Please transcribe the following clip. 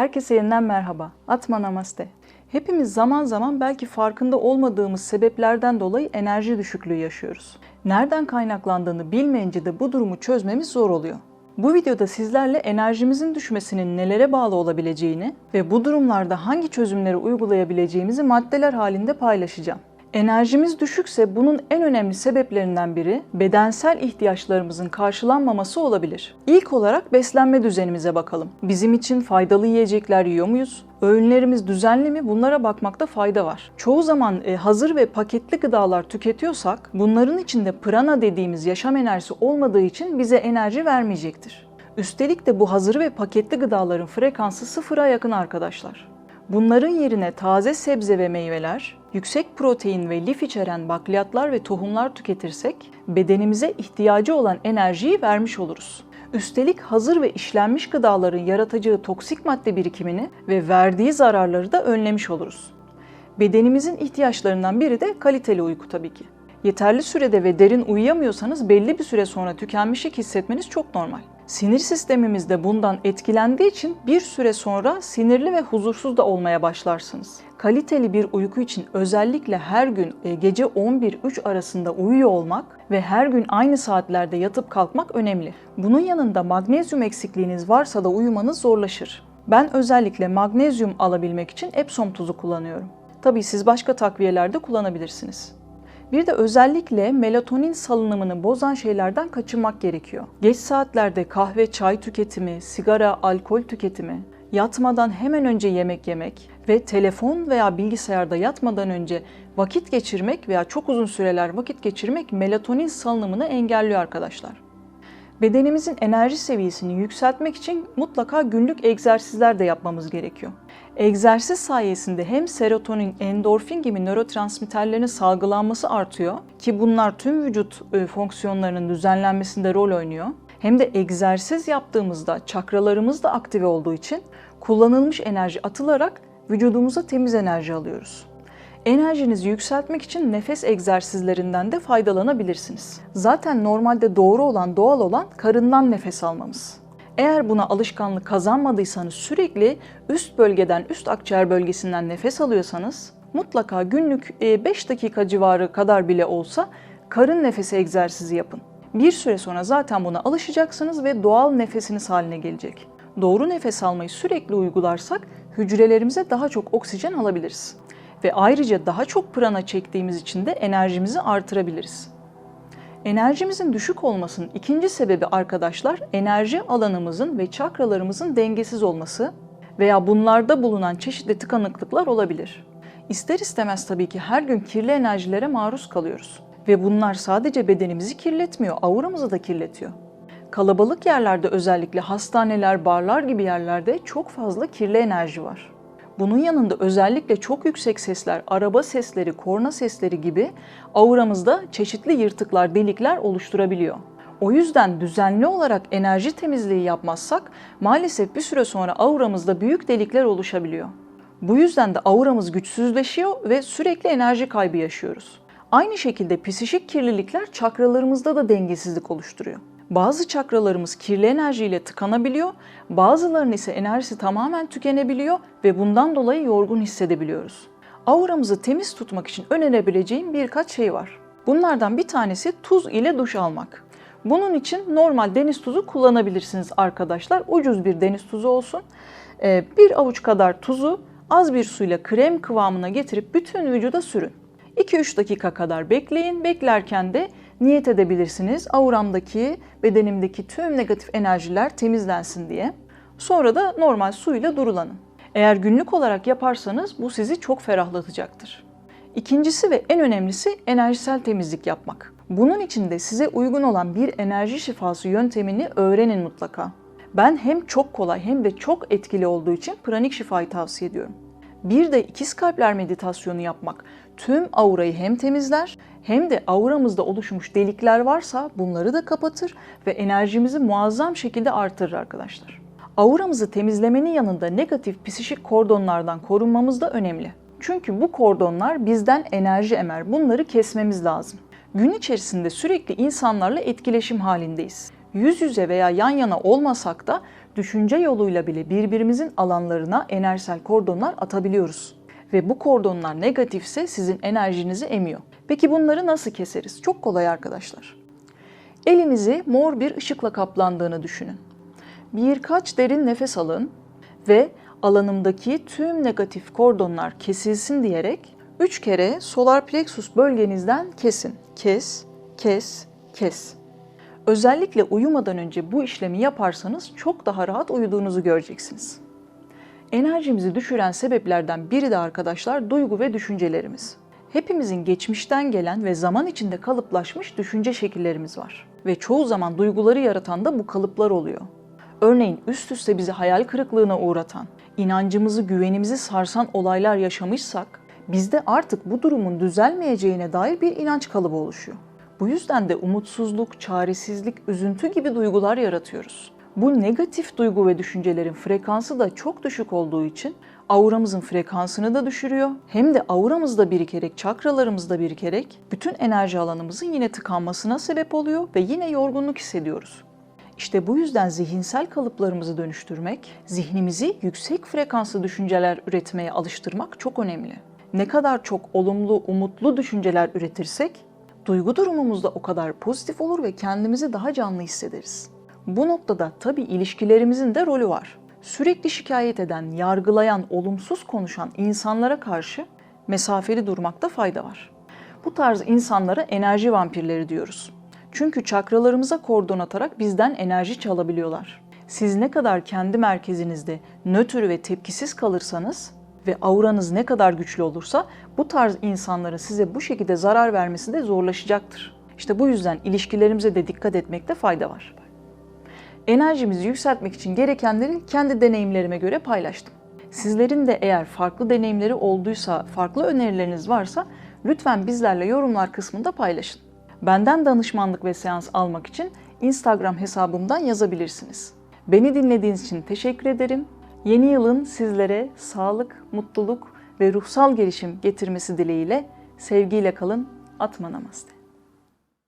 Herkese yeniden merhaba. Atma Namaste. Hepimiz zaman zaman belki farkında olmadığımız sebeplerden dolayı enerji düşüklüğü yaşıyoruz. Nereden kaynaklandığını bilmeyince de bu durumu çözmemiz zor oluyor. Bu videoda sizlerle enerjimizin düşmesinin nelere bağlı olabileceğini ve bu durumlarda hangi çözümleri uygulayabileceğimizi maddeler halinde paylaşacağım. Enerjimiz düşükse bunun en önemli sebeplerinden biri bedensel ihtiyaçlarımızın karşılanmaması olabilir. İlk olarak beslenme düzenimize bakalım. Bizim için faydalı yiyecekler yiyor muyuz? Öğünlerimiz düzenli mi? Bunlara bakmakta fayda var. Çoğu zaman e, hazır ve paketli gıdalar tüketiyorsak bunların içinde prana dediğimiz yaşam enerjisi olmadığı için bize enerji vermeyecektir. Üstelik de bu hazır ve paketli gıdaların frekansı sıfıra yakın arkadaşlar. Bunların yerine taze sebze ve meyveler, yüksek protein ve lif içeren bakliyatlar ve tohumlar tüketirsek bedenimize ihtiyacı olan enerjiyi vermiş oluruz. Üstelik hazır ve işlenmiş gıdaların yaratacağı toksik madde birikimini ve verdiği zararları da önlemiş oluruz. Bedenimizin ihtiyaçlarından biri de kaliteli uyku tabii ki. Yeterli sürede ve derin uyuyamıyorsanız belli bir süre sonra tükenmişlik hissetmeniz çok normal. Sinir sistemimiz de bundan etkilendiği için bir süre sonra sinirli ve huzursuz da olmaya başlarsınız. Kaliteli bir uyku için özellikle her gün e, gece 11-3 arasında uyuyor olmak ve her gün aynı saatlerde yatıp kalkmak önemli. Bunun yanında magnezyum eksikliğiniz varsa da uyumanız zorlaşır. Ben özellikle magnezyum alabilmek için Epsom tuzu kullanıyorum. Tabii siz başka takviyelerde kullanabilirsiniz. Bir de özellikle melatonin salınımını bozan şeylerden kaçınmak gerekiyor. Geç saatlerde kahve, çay tüketimi, sigara, alkol tüketimi, yatmadan hemen önce yemek yemek ve telefon veya bilgisayarda yatmadan önce vakit geçirmek veya çok uzun süreler vakit geçirmek melatonin salınımını engelliyor arkadaşlar. Bedenimizin enerji seviyesini yükseltmek için mutlaka günlük egzersizler de yapmamız gerekiyor. Egzersiz sayesinde hem serotonin, endorfin gibi nörotransmitterlerin salgılanması artıyor ki bunlar tüm vücut e, fonksiyonlarının düzenlenmesinde rol oynuyor. Hem de egzersiz yaptığımızda çakralarımız da aktive olduğu için kullanılmış enerji atılarak vücudumuza temiz enerji alıyoruz. Enerjinizi yükseltmek için nefes egzersizlerinden de faydalanabilirsiniz. Zaten normalde doğru olan, doğal olan karından nefes almamız. Eğer buna alışkanlık kazanmadıysanız sürekli üst bölgeden, üst akciğer bölgesinden nefes alıyorsanız mutlaka günlük 5 dakika civarı kadar bile olsa karın nefesi egzersizi yapın. Bir süre sonra zaten buna alışacaksınız ve doğal nefesiniz haline gelecek. Doğru nefes almayı sürekli uygularsak hücrelerimize daha çok oksijen alabiliriz. Ve ayrıca daha çok prana çektiğimiz için de enerjimizi artırabiliriz. Enerjimizin düşük olmasının ikinci sebebi arkadaşlar enerji alanımızın ve çakralarımızın dengesiz olması veya bunlarda bulunan çeşitli tıkanıklıklar olabilir. İster istemez tabii ki her gün kirli enerjilere maruz kalıyoruz ve bunlar sadece bedenimizi kirletmiyor, auramızı da kirletiyor. Kalabalık yerlerde özellikle hastaneler, barlar gibi yerlerde çok fazla kirli enerji var. Bunun yanında özellikle çok yüksek sesler, araba sesleri, korna sesleri gibi auramızda çeşitli yırtıklar, delikler oluşturabiliyor. O yüzden düzenli olarak enerji temizliği yapmazsak maalesef bir süre sonra auramızda büyük delikler oluşabiliyor. Bu yüzden de auramız güçsüzleşiyor ve sürekli enerji kaybı yaşıyoruz. Aynı şekilde psişik kirlilikler çakralarımızda da dengesizlik oluşturuyor. Bazı çakralarımız kirli enerjiyle tıkanabiliyor, bazılarının ise enerjisi tamamen tükenebiliyor ve bundan dolayı yorgun hissedebiliyoruz. Auramızı temiz tutmak için önerebileceğim birkaç şey var. Bunlardan bir tanesi tuz ile duş almak. Bunun için normal deniz tuzu kullanabilirsiniz arkadaşlar. Ucuz bir deniz tuzu olsun. Ee, bir avuç kadar tuzu az bir suyla krem kıvamına getirip bütün vücuda sürün. 2-3 dakika kadar bekleyin. Beklerken de niyet edebilirsiniz. Auramdaki, bedenimdeki tüm negatif enerjiler temizlensin diye. Sonra da normal suyla durulanın. Eğer günlük olarak yaparsanız bu sizi çok ferahlatacaktır. İkincisi ve en önemlisi enerjisel temizlik yapmak. Bunun için de size uygun olan bir enerji şifası yöntemini öğrenin mutlaka. Ben hem çok kolay hem de çok etkili olduğu için pranik şifayı tavsiye ediyorum. Bir de ikiz kalpler meditasyonu yapmak tüm aurayı hem temizler hem de auramızda oluşmuş delikler varsa bunları da kapatır ve enerjimizi muazzam şekilde artırır arkadaşlar. Auramızı temizlemenin yanında negatif psişik kordonlardan korunmamız da önemli. Çünkü bu kordonlar bizden enerji emer. Bunları kesmemiz lazım. Gün içerisinde sürekli insanlarla etkileşim halindeyiz. Yüz yüze veya yan yana olmasak da düşünce yoluyla bile birbirimizin alanlarına enerjisel kordonlar atabiliyoruz. Ve bu kordonlar negatifse sizin enerjinizi emiyor. Peki bunları nasıl keseriz? Çok kolay arkadaşlar. Elinizi mor bir ışıkla kaplandığını düşünün. Birkaç derin nefes alın ve alanımdaki tüm negatif kordonlar kesilsin diyerek 3 kere solar plexus bölgenizden kesin. Kes, kes, kes. Özellikle uyumadan önce bu işlemi yaparsanız çok daha rahat uyuduğunuzu göreceksiniz. Enerjimizi düşüren sebeplerden biri de arkadaşlar duygu ve düşüncelerimiz. Hepimizin geçmişten gelen ve zaman içinde kalıplaşmış düşünce şekillerimiz var. Ve çoğu zaman duyguları yaratan da bu kalıplar oluyor. Örneğin üst üste bizi hayal kırıklığına uğratan, inancımızı, güvenimizi sarsan olaylar yaşamışsak, bizde artık bu durumun düzelmeyeceğine dair bir inanç kalıbı oluşuyor. Bu yüzden de umutsuzluk, çaresizlik, üzüntü gibi duygular yaratıyoruz. Bu negatif duygu ve düşüncelerin frekansı da çok düşük olduğu için auramızın frekansını da düşürüyor. Hem de auramızda birikerek, çakralarımızda birikerek bütün enerji alanımızın yine tıkanmasına sebep oluyor ve yine yorgunluk hissediyoruz. İşte bu yüzden zihinsel kalıplarımızı dönüştürmek, zihnimizi yüksek frekanslı düşünceler üretmeye alıştırmak çok önemli. Ne kadar çok olumlu, umutlu düşünceler üretirsek, duygu durumumuz da o kadar pozitif olur ve kendimizi daha canlı hissederiz. Bu noktada tabii ilişkilerimizin de rolü var. Sürekli şikayet eden, yargılayan, olumsuz konuşan insanlara karşı mesafeli durmakta fayda var. Bu tarz insanlara enerji vampirleri diyoruz. Çünkü çakralarımıza kordon atarak bizden enerji çalabiliyorlar. Siz ne kadar kendi merkezinizde nötr ve tepkisiz kalırsanız ve auranız ne kadar güçlü olursa bu tarz insanların size bu şekilde zarar vermesi de zorlaşacaktır. İşte bu yüzden ilişkilerimize de dikkat etmekte fayda var. Enerjimizi yükseltmek için gerekenleri kendi deneyimlerime göre paylaştım. Sizlerin de eğer farklı deneyimleri olduysa, farklı önerileriniz varsa lütfen bizlerle yorumlar kısmında paylaşın. Benden danışmanlık ve seans almak için Instagram hesabımdan yazabilirsiniz. Beni dinlediğiniz için teşekkür ederim. Yeni yılın sizlere sağlık, mutluluk ve ruhsal gelişim getirmesi dileğiyle sevgiyle kalın. Atma namaste.